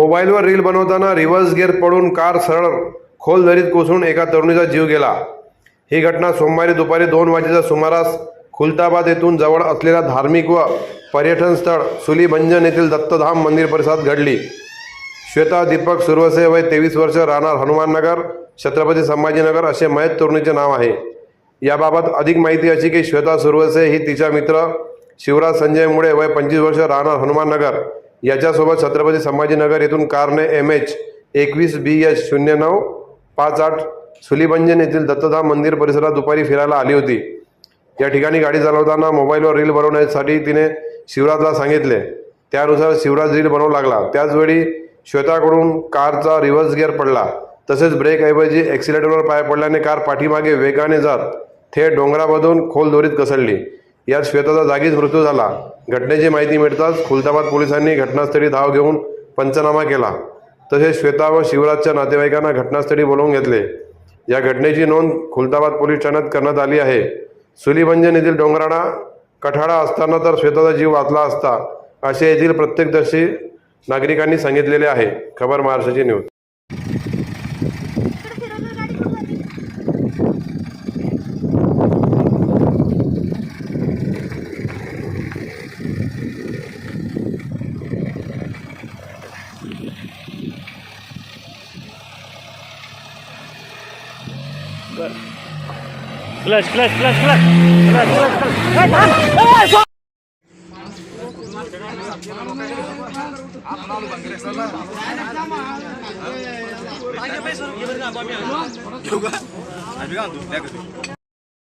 मोबाईलवर रील बनवताना reverse gear पडून कार सरळ खोल दरीत कोसळून एका तरुणीचा जीव गेला. ही घटना सोमवारी दुपारी दोन वाजेच्या सुमारास खुलताबाद येथून जवळ असलेल्या धार्मिक व पर्यटन स्थळ सुलीभंजन येथील दत्तधाम मंदिर परिसरात घडली. श्वेता दीपक सुरवसे वय तेवीस वर्ष राहणार हनुमाननगर छत्रपती संभाजीनगर असे मयत तरुणीचे नाव आहे. याबाबत अधिक माहिती अशी की श्वेता सुरवसे ही तिचा मित्र शिवराज संजय मुळे वय पंचवीस वर्ष राहणार हनुमाननगर याच्यासोबत छत्रपती संभाजीनगर येथून कारने एम एच एकवीस बी एच शून्य नऊ पाच आठ सुलीभंजन येथील दत्तधाम मंदिर परिसरात दुपारी फिरायला आली होती. या ठिकाणी गाडी चालवताना मोबाईलवर रील बनवण्यासाठी तिने शिवराजला सांगितले. त्यानुसार शिवराज रील बनवू लागला. त्याचवेळी श्वेताकडून कारचा रिव्हर्स गिअर पडला. तसेच ब्रेकऐवजी ॲक्सिलेटरवर पाय पडल्याने कार पाठीमागे वेगाने जात थेट डोंगरामधून खोल दोरीत घसरली. यात श्वेताचा जागीच मृत्यू झाला. घटनेची माहिती मिळताच खुलताबाद पोलिसांनी घटनास्थळी धाव घेऊन पंचनामा केला. तसेच श्वेता व शिवराजच्या नातेवाईकांना घटनास्थळी बोलवून घेतले. या घटनेची नोंद खुलताबाद पोलीस ठाण्यात करण्यात आली आहे. सुलीभंजन येथील डोंगराळा कठाळा असताना तर श्वेताचा जीव वाचला असता असे येथील प्रत्येकदर्शी नागरिकांनी सांगितलेले आहे. खबर महाराष्ट्राची news. arkadaşlar. Flash flash flash flash. Flash flash flash. flash. Yoga. Abi kan dur.